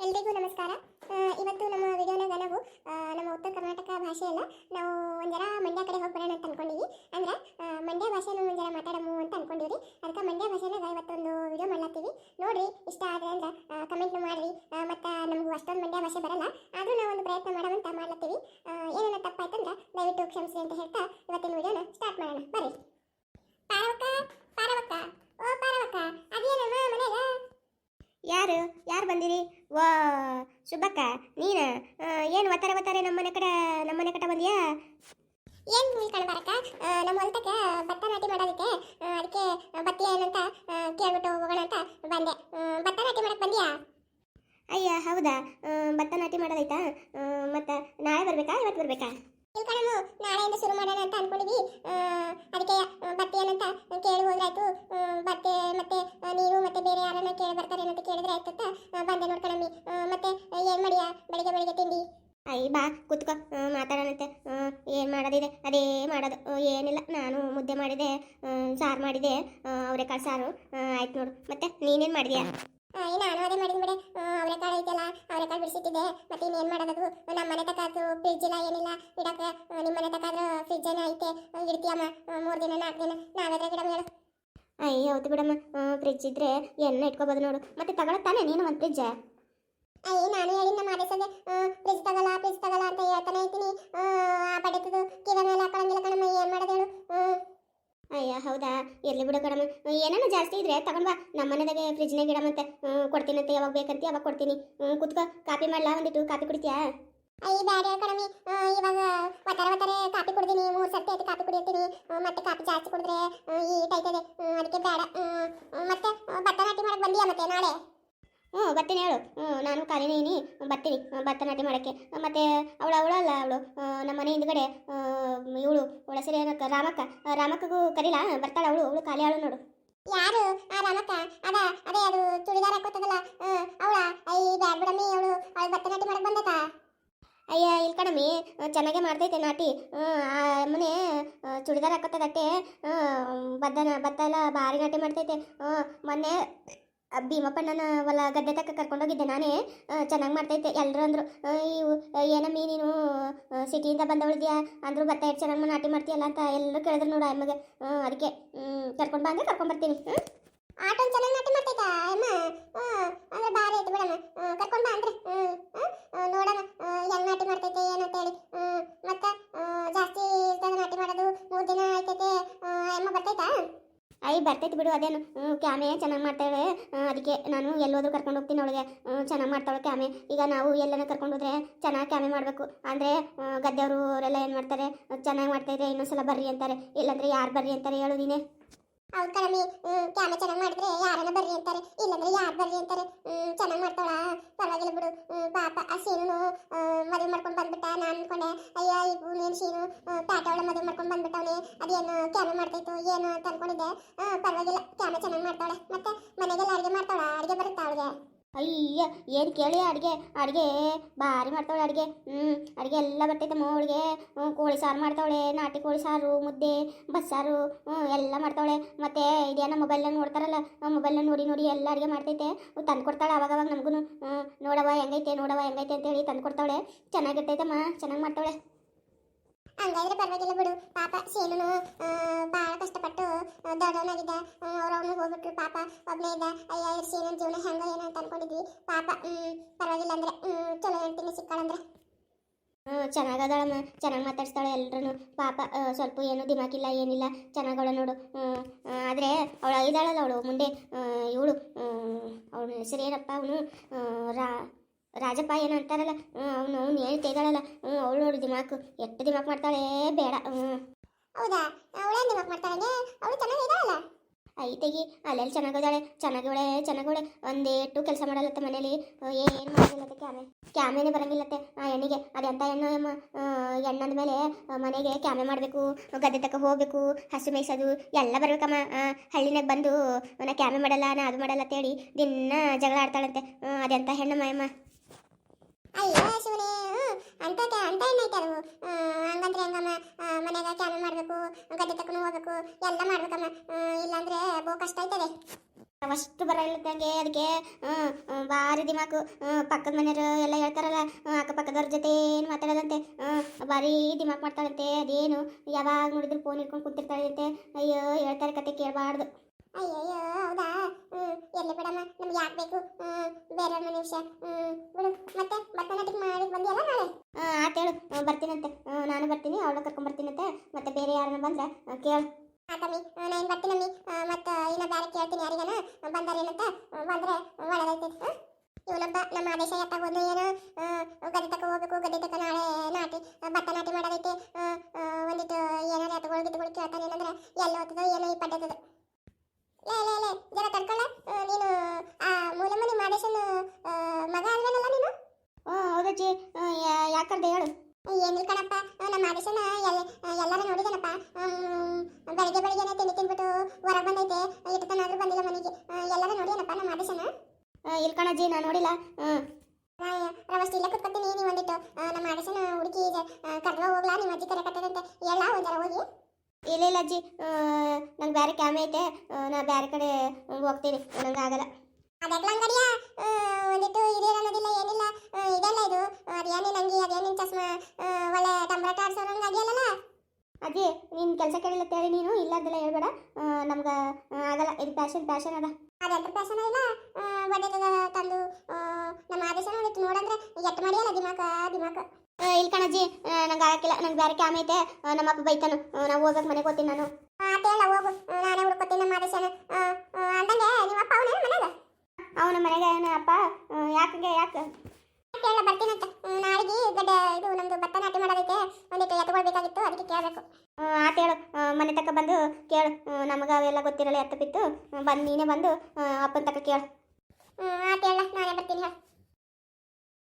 ಎಲ್ರಿಗೂ ನಮಸ್ಕಾರ. ಇವತ್ತು ನಮ್ಮ ವಿಡಿಯೋನ ನಾವು ನಮ್ಮ ಉತ್ತರ ಕರ್ನಾಟಕ ಭಾಷೆಯಲ್ಲ, ನಾವು ಒಂದರ ಮಂಡ್ಯ ಕಡೆ ಹೋಗಿ ಬರೋಣ ಅಂತ ಅನ್ಕೊಂಡಿವಿ. ಅಂದ್ರೆ ಮಂಡ್ಯ ಭಾಷೆನ ಒಂದರ ಮಾತಾಡಮು ಅಂತ ಅನ್ಕೊಂಡಿವ್ರಿ. ಅದಕ್ಕೆ ಮಂಡ್ಯ ಭಾಷೆನಾಗ ಇವತ್ತೊಂದು ವಿಡಿಯೋ ಮಾಡ್ಲತ್ತೀವಿ. ನೋಡ್ರಿ, ಇಷ್ಟ ಆದರೆ ಅಂದ್ರೆ ಕಮೆಂಟ್ ಮಾಡಿರಿ. ಮತ್ತು ನಮಗೂ ಅಷ್ಟೊಂದು ಮಂಡ್ಯ ಭಾಷೆ ಬರಲ್ಲ. ಆದರೂ ನಾವು ಒಂದು ಪ್ರಯತ್ನ ಮಾಡೋವಂತ ಮಾಡ್ಲತ್ತೀವಿ. ಏನೇನೋ ತಪ್ಪಾಯ್ತಂದ್ರೆ, ದಯವಿಟ್ಟು ಕ್ಷಮಿಸಿ ಅಂತ ಹೇಳ್ತಾ ಇವತ್ತಿನ ವಿಡಿಯೋನ ಸ್ಟಾರ್ಟ್ ಮಾಡೋಣ. ಬರ್ರಿ. ಪಾರವಕ್ಕ ಪಾರವಕ್ಕ ಓ ಪಾರವಕ್ಕ ಯಾರು? ಯಾರು ಬಂದಿರಿ? ವಾ ಸುಬ್ಬಕ್ಕ ನೀನ? ಏನು ಒತ್ತಾರೆ ಒತ್ತಾರೆ ನಮ್ಮನೆ ಕಡೆ ನಮ್ಮನೆ ಕಡೆ ಬಂದಿಯಾ? ಏನು ಕಣ ಬರಕ್ಕ? ನಮ್ಮ ಹೊಲತಕ್ಕ ಭತ್ತ ನಾಟಿ ಮಾಡೋದಕ್ಕೆ ಅದಕ್ಕೆ ಭತ್ತ ಏನಂತ ಕೇಳ್ಬಿಟ್ಟು ಹೋಗೋಣ ಅಂತ ಬಂದೆ. ಭತ್ತ ನಾಟಿ ಮಾಡಕ್ಕೆ ಬಂದಿಯಾ? ಅಯ್ಯ ಹೌದಾ? ಭತ್ತ ನಾಟಿ ಮಾಡೋದೈತಾ? ಮತ್ತು ನಾಳೆ ಬರಬೇಕಾ? ಇವತ್ತು ಬರ್ಬೇಕಾ ತಿಳ್ಕೊಳ್ಳೋಣ ನಾಳೆಯಿಂದ ಶುರು ಮಾಡೋಣ ಅಂತ ಅನ್ಕೊಂಡಿದ್ವಿ ಆ, ಅದಕ್ಕೆ ಆ, ಬತ್ತಿ ಏನಂತ ಕೇಳಿ ಹೋದ್ರಾಯ್ತು ಆ, ಬತ್ತೆ ಮತ್ತೆ ಆ, ನೀವು ಮತ್ತೆ ಬೇರೆ ಯಾರನ್ನ ಕೇಳಿ ಬರ್ತಾರೆ ಅಂತ ಕೇಳಿದ್ರೆ ಆಯ್ತಂತ ಆ, ಬಂದೆ ನೋಡ್ಕೊಳಮ್ಮಿ ಆ, ಮತ್ತೆ ಏನ್ ಮಾಡಿಯಾ ಬೆಳಿಗ್ಗೆ ಬೆಳಿಗ್ಗೆ ತಿಂಡಿ ಅಯ್ಯ ಬಾ ಕುತ್ಕೋ ಆ, ಮಾತಾಡೋಣಂತೆ ಮಾಡೋದಿದೆ ಅದೇ ಮಾಡೋದು. ಏನಿಲ್ಲ. ನಾನು ಮುದ್ದೆ ಮಾಡಿದೆ. ಸಾರು ಮಾಡಿದೆ. ಅವರೆಕಾಳು ಸಾರು. ಆಯ್ತು ನೋಡು. ಮತ್ತೆ ನೀನೇನು ಮಾಡಿದ್ಯಾ? ನಾನು ಅದೇ ಮಾಡಿದ್ ಬಿಡೆ. ಅವರೆಕಾಳು ಐತಲ್ಲ ಅವರೆಕಾಳು ಬಿಡಿಸಿಟ್ಟಿದ್ದೆ. ಮತ್ತೆ ಇನ್ನೇನು ಮಾಡೋದು? ನಮ್ಮ ಮನೆ ತಕ ಅದು ಫ್ರಿಜ್ ಇಲ್ಲ ಏನಿಲ್ಲ. ಇಡಕ್ಕೆ ನಿಮ್ಮ ಮನೆ ತಕ್ಕಾದ್ರೂ ಫ್ರಿಜ್ ಏನೋ ಐತೆ. ಇಡ್ತೀಯಮ್ಮ. ಮೂರು ದಿನ ನಾಲ್ಕು ದಿನ. ನಾವೆಲ್ಲ ಗಿಡ ಹೇಳು ಅಯ್ಯ ಹೌದು ಬಿಡಮ್ಮ. ಫ್ರಿಜ್ ಇದ್ರೆ ಎಣ್ಣೆ ಇಟ್ಕೋಬೋದು ನೋಡು. ಮತ್ತೆ ತಗೊಳತ್ತಾನೆ ನೀನು ಒಂದು ಫ್ರಿಜ್ ಅಯ್ಯ ನಾನು ಹೇಳಿ ನಮ್ಮ ಆದೇಶದೆ ಫ್ರಿಜ್ ತಗಲ್ಲ ಫ್ರಿಜ್ ತಗಲ್ಲ ಅಂತ ಹೇಳ್ತಾನೆ ಇರ್ತೀನಿ ಆ ಬಡತದು ಕಿವ ಮೇಲೆ ಹಾಕೊಳಂಗಿಲ್ಲ ಕಣಮ್ಮ ಏನು ಮಾಡೋದು ಹೇಳು ಹ್ಮ್. ಅಯ್ಯ ಹೌದಾ? ಇರ್ಲಿ ಬಿಡು ಕಣಮ್ಮ. ಏನೇನೋ ಜಾಸ್ತಿ ಇದ್ರೆ ತಗೊಂಡ್ ಬಾ. ನಮ್ಮ ಮನೆದಾಗೆ ಫ್ರಿಜ್ನಾಗ ಇಡಮಂತೆ ಕೊಡ್ತೀನಂತೆ. ಯಾವಾಗ ಬೇಕಂತ ಯಾವಾಗ ಕೊಡ್ತೀನಿ. ಕುತ್ಕೋ. ಕಾಪಿ ಮಾಡ್ಲಾ ಒಂದಿಟ್ಟು? ಕಾಪಿ ಕುಡಿತೀಯಾ? ಅಯ್ಯ ಬ್ಯಾಡ ಕಣಮಿ ಇವಾಗ ಒತ್ತಾರೆ ಒತ್ತಾರೆ ಕಾಪಿ ಕುಡ್ದೀನಿ. ಮೂರು ಸರ್ತಿ ಆಯ್ತು ಕಾಪಿ ಕುಡಿಯತ್ತೀನಿ. ಮತ್ತೆ ಕಾಪಿ ಜಾಸ್ತಿ ಕುಡಿದ್ರೆ ಈ ಹ್ಮ್, ಅದಕ್ಕೆ ಬೇಡ. ಮತ್ತೆ ಭತ್ತ ನಾಟಿ ಮಾಡಕ್ ಬಂದಿಯಾ ಮತ್ತೆ ನಾಳೆ? ಹ್ಞೂ ಬರ್ತೀನಿ ಹೇಳು. ಹ್ಞೂ ನಾನು ಖಾಲಿನೇ ಇನಿ. ಬರ್ತೀನಿ. ಭರತನಾಟ್ಯ ಭತ್ತ ನಾಟಿ ಮಾಡೋಕ್ಕೆ ಮತ್ತೆ ಅವಳು ಅವಳಲ್ಲ ಅವಳು. ನಮ್ಮ ಮನೆ ಹಿಂದ್ಗಡೆ ಇವಳು ಅವಳ ಹೆಸರು ಏನಕ್ಕ ರಾಮಕ್ಕ ರಾಮಕ್ಕಗೂ ಕರೀಲಾ? ಬರ್ತಾಳೆ ಅವಳು. ಅವಳು ಖಾಲಿ ಅವಳು ನೋಡು. ಯಾರು? ಆ ರಾಮಕ್ಕ? ಅದ ಅದೇ ಅದು ಚೂಡಿದಾರ ಹಾಕೋತದಲ್ಲ ಅವಳ? ಐ ಬ್ಯಾಡ್ ಬಿಡಮ್ಮಿ ಅವಳು. ಅವಳು ಭತ್ತ ಮಾಡಕ್ಕೆ ಮಾಡಕ್ ಬಂದತಾ? ಅಯ್ಯ ಇಲ್ಲಿ ಕಣಮ್ಮಿ. ಚೆನ್ನಾಗೆ ಮಾಡ್ತೈತೆ ನಾಟಿ. ಮೊನ್ನೆ ಆ ಮನೆ ಚೂಡಿದಾರ ಹಾಕೋತದಕ್ಕೆ ಬದ್ದನ ಭತ್ತ ಎಲ್ಲ ಭಾರಿ ನಾಟಿ ಮಾಡ್ತೈತೆ. ಮೊನ್ನೆ ಭೀಮಪ್ಪಣ್ಣನ ಹೊಲ ಗದ್ದೆ ತಕ್ಕ ಕರ್ಕೊಂಡೋಗಿದ್ದೆ ನಾನೇ. ಚೆನ್ನಾಗಿ ಮಾಡ್ತೈತೆ. ಎಲ್ಲರೂ ಅಂದರು ಏನಮ್ಮಿ ನೀನು ಸಿಟಿಯಿಂದ ಬಂದವಳಿದ್ಯಾ? ಅಂದರು ಭತ್ತ ಎಷ್ಟು ಚೆನ್ನಾಗಿ ನಾಟಿ ಮಾಡ್ತೀಯಲ್ಲ ಅಂತ ಎಲ್ಲರೂ ಕೇಳಿದ್ರು ನೋಡು ಅಮ್ಮಗೆ. ಅದಕ್ಕೆ ಕರ್ಕೊಂಡು ಬಂದರೆ ಕರ್ಕೊಂಡು ಬರ್ತೀನಿ. ಆಟೋ ಚೆನ್ನಾಗಿ ನಾಟಿ ಮಾಡ್ತೈತಾ, ಅಮ್ಮ? ಅಂದ್ರೆ ಭಾರಿ ಐತೆ ಬಿಡಮ್ಮ. ಕರ್ಕೊಂಡು ಬಾ ಅಂದ್ರೆ ನೋಡೋಣ ಹೆಂಗೆ ನಾಟಿ ಮಾಡ್ತೈತೆ ಏನಂತ ಹೇಳಿ ಮತ್ತೆ ಜಾಸ್ತಿ ಇರ್ತದೆ ನಾಟಿ ಮಾಡೋದು ಮೂರು ದಿನ ಆಯ್ತೈತೆ ಅಮ್ಮ ಬರ್ತೈತಾ ಐ ಬರ್ತೈತಿ ಬಿಡು, ಅದೇನು ಕ್ಯಾಮೆ ಚೆನ್ನಾಗಿ ಮಾಡ್ತಾಳೆ. ಅದಕ್ಕೆ ನಾನು ಎಲ್ಲೋದ್ರೂ ಕರ್ಕೊಂಡು ಹೋಗ್ತೀನಿ ಅವಳಿಗೆ. ಚೆನ್ನಾಗಿ ಮಾಡ್ತಾಳೆ ಕ್ಯಾಮೆ. ಈಗ ನಾವು ಎಲ್ಲನ ಕರ್ಕೊಂಡು ಹೋದ್ರೆ ಚೆನ್ನಾಗಿ ಕ್ಯಾಮೆ ಮಾಡಬೇಕು. ಅಂದರೆ ಗದ್ದೆಯವರು ಅವರೆಲ್ಲ ಏನು ಮಾಡ್ತಾರೆ? ಚೆನ್ನಾಗಿ ಮಾಡ್ತಾಯಿದ್ರೆ ಇನ್ನೊಂದ್ಸಲ ಬರ್ರಿ ಅಂತಾರೆ. ಇಲ್ಲಾಂದ್ರೆ ಯಾರು ಬರ್ರಿ ಅಂತಾರೆ ಹೇಳು ನೀನೆ. ಹೌದು ಕಣಮಿ ಕ್ಯಾಮೆ ಚೆನ್ನಾಗಿ ಮಾಡಿದ್ರೆ ಯಾರನ್ನ ಬರ್ರಿ ಅಂತಾರೆ? ಇಲ್ಲಾಂದ್ರೆ ಯಾರು ಬರ್ರಿ ಅಂತಾರೆ? ಚೆನ್ನಾಗಿ ಮಾಡ್ತಾಳ? ಪರವಾಗಿಲ್ಲ ಬಿಡು. ಪಾಪ ಆ ಸೀನು ಮದುವೆ ಮಾಡ್ಕೊಂಡು ಬಂದ್ಬಿಟ್ಟ. ನಾನು ಅನ್ಕೊಂಡೆ, ಅಯ್ಯೋ ಇವು ನೀನು ಸೀನು ಅವಳ ಮದುವೆ ಮಾಡ್ಕೊಂಡು ಬಂದ್ಬಿಟ್ಟವನೆ ಅದೇನು ಕ್ಯಾಮೆ ಮಾಡ್ತೈತು ಏನು ಅಂತ ಅನ್ಕೊಂಡಿದ್ದೆ. ಪರವಾಗಿಲ್ಲ ಕ್ಯಾಮೆ ಚೆನ್ನಾಗಿ ಮಾಡ್ತಾಳೆ ಮತ್ತೆ ಮನೆಗೆಲ್ಲ ಅಡುಗೆ ಮಾಡ್ತಾಳೆ? ಅಡುಗೆ ಬರುತ್ತಾ ಅವಳಿಗೆ? ಅಯ್ಯ, ಏನು ಕೇಳಿ ಅಡುಗೆ? ಅಡುಗೆ ಭಾರಿ ಮಾಡ್ತಾವಳೆ ಅಡುಗೆ. ಹ್ಞೂ ಅಡುಗೆ ಎಲ್ಲ ಬರ್ತೈತೆ ಅವಳಿಗೆ. ಕೋಳಿ ಸಾರು ಮಾಡ್ತಾವಳೆ, ನಾಟಿ ಕೋಳಿ ಸಾರು, ಮುದ್ದೆ, ಬಸ್ಸಾರು ಹ್ಞೂ ಎಲ್ಲ ಮಾಡ್ತಾವಳೆ. ಮತ್ತು ಇದೇನೋ ಮೊಬೈಲ್ನಾಗ ನೋಡ್ತಾರಲ್ಲ ಮೊಬೈಲ್ನಾಗ ನೋಡಿ ನೋಡಿ ಎಲ್ಲ ಅಡುಗೆ ಮಾಡ್ತೈತೆ. ತಂದು ಕೊಡ್ತಾಳೆ ಅವಾಗ ಅವಾಗ ನಮಗೂ ನೋಡವ ಹೆಂಗೈತೆ ನೋಡವ ಹೆಂಗೈತೆ ಅಂತೇಳಿ ತಂದು ಕೊಡ್ತಾವಳೆ ಚೆನ್ನಾಗಿರ್ತೈತಮ್ಮ, ಚೆನ್ನಾಗಿ ಮಾಡ್ತಾವಳೆ. ಹಂಗಾದ್ರೆ ಪರವಾಗಿಲ್ಲ ಬಿಡು. ಪಾಪ ಶೀನು ಭಾಳ ಕಷ್ಟಪಟ್ಟು ದೊಡ್ಡವನಾಗಿದ್ದ ಅವ್ರವ್ನು ಹೋಗ್ಬಿಟ್ರು. ಪಾಪ ಒಬ್ಬನೇ ಇದ್ದ, ಅಯ್ಯ, ಇವ್ರ್ ಶೀನನ್ ಜೀವನ ಹೆಂಗ ಏನೋ ಅಂತ ಅನ್ಕೊಂಡಿದ್ವಿ. ಪಾಪ ಪರವಾಗಿಲ್ಲ ಅಂದ್ರೆ ಚಲೋ ಹೇಳ್ತೀನಿ ಸಿಕ್ಕಾಳಂದ್ರೆ ಹ್ಞೂ ಚೆನ್ನಾಗದಾಳಮ್ಮ. ಚೆನ್ನಾಗಿ ಮಾತಾಡ್ಸ್ತಾಳೆ ಎಲ್ರೂ ಪಾಪ ಸ್ವಲ್ಪ ಏನು ದಿಮಾಕಿಲ್ಲ, ಏನಿಲ್ಲ. ಚೆನ್ನಾಗವಳ ನೋಡು. ಆದರೆ ಅವಳು ಇದ್ದಾಳಲ್ಲ ಅವಳು ಮುಂದೆ. ಇವಳು ಅವನ ಹೆಸರು ಏನಪ್ಪ ಅವನು. ರಾ ರಾಜಪ್ಪ ಏನು ಅಂತಾರಲ್ಲ? ಅವನು ಅವ್ನು ಹೇಳ್ತಾ ಇದ್ದಾಳಲ್ಲ ಹ್ಞೂ ಅವಳು ನೋಡು ದಿಮಾಕು ಎಷ್ಟು ದಿಮಾಕ್ ಮಾಡ್ತಾಳೆ ಬೇಡ. ಹ್ಞೂ ಹೌದಾ? ಅವಳೇನು ದಿಮಾಕ್ ಮಾಡ್ತಾಳೆ ಅವಳು ಚೆನ್ನಾಗಿದ್ದಾಳಲ್ಲ ಐತೆಗಿ ಅಲ್ಲೆಲ್ಲಿ ಚೆನ್ನಾಗಿದ್ದಾಳೆ ಚೆನ್ನಾಗಿವಳೆ ಚೆನ್ನಾಗಿವಳೆ ಒಂದೇಟು ಕೆಲಸ ಮಾಡಲ್ಲತ್ತೆ ಮನೇಲಿ. ಏನು ಮಾಡೋದಿಲ್ಲತ್ತೆ ಕ್ಯಾಮೆ? ಕ್ಯಾಮೆನೇ ಬರಂಗಿಲ್ಲತ್ತೆ. ಆ ಹೆಣ್ಣಿಗೆ ಅದೆಂತ ಹೆಣ್ಣು ಎಮ್ಮ ಹೆಣ್ಣಂದ ಮೇಲೆ ಮನೆಗೆ ಕ್ಯಾಮೆ ಮಾಡಬೇಕು ಗದ್ದೆ ತಕ್ಕ ಹೋಗಬೇಕು ಹಸು ಮೇಯಿಸೋದು ಎಲ್ಲ ಬರಬೇಕಮ್ಮ. ಹಳ್ಳಿನಾಗ ಬಂದು ನಾ ಕ್ಯಾಮೆ ಮಾಡಲ್ಲ ನಾ ಅದು ಮಾಡಲ್ಲ ಅಂತೇಳಿ ದಿನ ಜಗಳ ಆಡ್ತಾಳಂತೆ. ಅದೆಂತ ಹೆಣ್ಣಮ್ಮ ಅಮ್ಮ ಅಯ್ಯೋ ಶಿವನೇ ಅಂತ ಅಂತ ಏನೈತೆ ಅದು. ಹಂಗಂದ್ರೆ ಹೆಂಗಮ್ಮ? ಮನೆಗೆ ಕ್ಯಾನ್ ಮಾಡಬೇಕು ಗದ್ದೆ ತಕ್ಕನು ಹೋಗ್ಬೇಕು ಎಲ್ಲ ಮಾಡ್ಬೇಕಮ್ಮ. ಇಲ್ಲಾಂದ್ರೆ ಬೋ ಕಷ್ಟ ಆಯ್ತದೆ. ಅಷ್ಟು ಬರ ಇಲ್ಲದಂಗೆ ಅದಕ್ಕೆ ಭಾರಿ ದಿಮಾಕು. ಪಕ್ಕದ ಮನೆಯವರು ಎಲ್ಲ ಹೇಳ್ತಾರಲ್ಲ ಅಕ್ಕ ಅಕ್ಕಪಕ್ಕದವ್ರ ಜೊತೆ ಏನು ಮಾತಾಡೋದಂತೆ? ಹ್ಮ್, ಭಾರಿ ದಿಮಾಕ್ ಮಾಡ್ತಾಳಂತೆ ಅದೇನು? ಯಾವಾಗ ನೋಡಿದ್ರು ಫೋನ್ ಇಟ್ಕೊಂಡು ಕುಂತಿರ್ತಾಳಂತೆ. ಅಯ್ಯೋ ಹೇಳ್ತಾರೆ ಕತೆ ಕೇಳಬಾರ್ದು. ಅಯ್ಯಯ್ಯೋ ಹೌದಾ? ಹ್ಮ್ ಎಲ್ಲಿ ಬಿಡಮ್ಮ ನಮ್ಗೆ ಯಾಕೆ ಬೇಕು? ಹ್ಮ್ ಬೇರೆ ಮನೆ ವಿಷಯ. ಬಿಡು. ಮತ್ತೆ ಭರತನಾಟ್ಯ ಮಾಡಿ ಬಂದಿಯಲ್ಲ ನಾಳೆ ಆತೇಳು ಬರ್ತೀನಂತೆ. ನಾನು ಬರ್ತೀನಿ ಅವಳ ಕರ್ಕೊಂಡು ಬರ್ತೀನಂತೆ. ಮತ್ತೆ ಬೇರೆ ಯಾರನ್ನ ಬಂದ್ರೆ ಕೇಳು. ಆತಮ್ಮಿ ನಾನು ಬರ್ತೀನಮ್ಮಿ ಮತ್ತೆ ಇನ್ನ ಬೇರೆ ಕೇಳ್ತೀನಿ ಯಾರಿಗನ. ಬಂದಾರೇನಂತ ಆ, ಬಂದ್ರೆ ಒಳ್ಳೇದೈತೆ ಇವನೊಬ್ಬ ನಮ್ಮ ಆದೇಶ ಎತ್ತಾಗೋದು ಏನು? ಗದ್ದೆ ತಕ ಹೋಗ್ಬೇಕು ಗದ್ದೆ ತಕ ನಾಳೆ ನಾಟಿ ಭತ್ತ ನಾಟಿ ಮಾಡೋದೈತೆ. ಒಂದಿಟ್ಟು ಏನಾರ ಎತ್ತುಗಳು ಗಿತ್ತುಗಳು ಕೇಳ್ತಾನೆ ಏನಂದ್ರೆ ಎಲ್ಲಿ ಹೋಗ್ತದೋ ಏನೋ ಈ ಪಡ್ಡತದ ಲೇ ಲೇ ಲೇ ಜರ ತಡ್ಕೊಳ್ಳ ನೀನು ಆ ಮೂಲಮ್ಮ ನಿಮ್ಮ ಆದೇಶನ ಆ, ಮಗ ಅಲ್ವೇನಲ್ಲ ನೀನು ಹ್ಞೂ ಹೌದಜ್ಜಿ ಯಾಕಂದ್ರೆ ಹೇಳು ಏನಿಲ್ಲ ಕಣಪ್ಪ ಆ, ನಮ್ಮ ಆದೇಶನ ಎಲ್ಲ ಎಲ್ಲಾರ ನೋಡಿದನಪ್ಪ ಹ್ಮ್, ಬೆಳಿಗ್ಗೆ ಬೆಳಿಗ್ಗೆನೆ ತಿಂಡಿ ತಿನ್ಬಿಟ್ಟು ಹೊರಗೆ ಬಂದೈತೆ ಇಟ್ಟು ತನಾದ್ರೂ ಬಂದಿಲ್ಲ ಮನೆಗೆ ಆ, ನೋಡಿದನಪ್ಪ ನಮ್ಮ ಆದೇಶನ ಇಲ್ಲಿ ಕಣಜ್ಜಿ ನಾನು ನೋಡಿಲ್ಲ. ರವಷ್ಟು ಇಲ್ಲೇ ಕುತ್ಕೊತೀನಿ ನೀವು ಒಂದಿಟ್ಟು. ನಮ್ಮ ಆದೇಶನ ಹುಡುಕಿ ಕರ್ದವ ಹೋಗ್ಲಾ ನಿಮ್ಮ ಅಜ್ಜಿ ಕರೆಕತ್ತದಂತೆ ಎಲ್ಲ ಒಂದರ ಹೋಗಿ. ಇಲ್ಲ ಇಲ್ಲ ಅಜ್ಜಿ. ನಂಗೆ ಬೇರೆ ಕ್ಯಾಮೆ ಐತೆ. ನಾ ಬೇರೆ ಕಡೆ ಹೋಗ್ತೀನಿ. ನಂಗೆ ಆಗಲ್ಲ. ಅದೆಲ್ಲ ಅಂಗಡಿಯ ಒಂದಿಟ್ಟು ಹಿರಿಯರು ಅನ್ನೋದಿಲ್ಲ ಏನಿಲ್ಲ. ಇದೆಲ್ಲ ಇದು. ಅದೇನೇನು ಅಂಗಿ ಅದೇನೇನು ಚಸ್ಮಾ. ಒಳ್ಳೆ ಟಂಬ್ರಾಟ ಆಡ್ಸೋರು ಹಂಗೆ ಅಜ್ಜಿ ನೀನು ಕೆಲಸ ಕೇಳಿಲ್ಲ ಹೇಳಿ ನೀನು ಇಲ್ಲದೆಲ್ಲ ಹೇಳ್ಬೇಡ. ನಮ್ಗ ಆಗಲ್ಲ ಇದು ಪ್ಯಾಶನ್ ಪ್ಯಾಶನ್ ಅದ. ಅದೆಲ್ಲ ಪ್ಯಾಶನ್ ಇಲ್ಲ ಬಡ್ಡೆದ ತಂದು ನಮ್ಮ ಆದೇಶ ನೋಡಿತ್ತು. ನೋಡಂದ್ರೆ ಎಟ್ ಮಾಡಿಯಲ್ಲ ದಿಮಾಕ ದಿಮಾಕ. ಇಲ್ಲಿ ಕಣಜ್ಜಿ ನಂಗೆ ಆಗಕ್ಕಿಲ್ಲ. ನಂಗೆ ಬೇರೆ ಕ್ಯಾಮ್ ಐತೆ. ನಮ್ಮಪ್ಪ ಬೈತಾನು. ನಾವು ಹೋಗಕ್ಕೆ ಮನೆಗೆ ಹೋಗ್ತೀನಿ ನಾನು. ಆತೇಳ ಹೋಗು. ನಾನೇ ಹುಡ್ಕೊತೀನಿ ನಮ್ಮ ಆದೇಶನ. ಅಂದಂಗೆ ನಿಮ್ಮಪ್ಪ ಅವನೇ ಮನೆಗೆ? ಅವನ ಮನೆಗೆ ಏನಪ್ಪ ಅಪ್ಪ? ಯಾಕೆ ಯಾಕೆ? ಕೇಳ ಬರ್ತೀನಂತ ನಾಳೆಗೆ ಗಡ್ಡೆ ಇದು ನಮ್ದು ಭತ್ತ ನಾಟಿ ಮಾಡೋದೈತೆ ಒಂದಿಟ್ಟು ಅದಕ್ಕೆ ಆತ ಹೇಳು. ಮನೆ ತಕ್ಕ ಬಂದು ಕೇಳು. ನಮಗೆ ಅವೆಲ್ಲ ಗೊತ್ತಿರಲ್ಲ ಎತ್ತ ಬಿತ್ತು. ಬಂದು ನೀನೇ ಬಂದು ಅಪ್ಪನ ತಕ್ಕ ಕೇಳು. ಆತೇಳ ನಾನೇ ಬರ್ತೀನಿ, ಹೇಳು.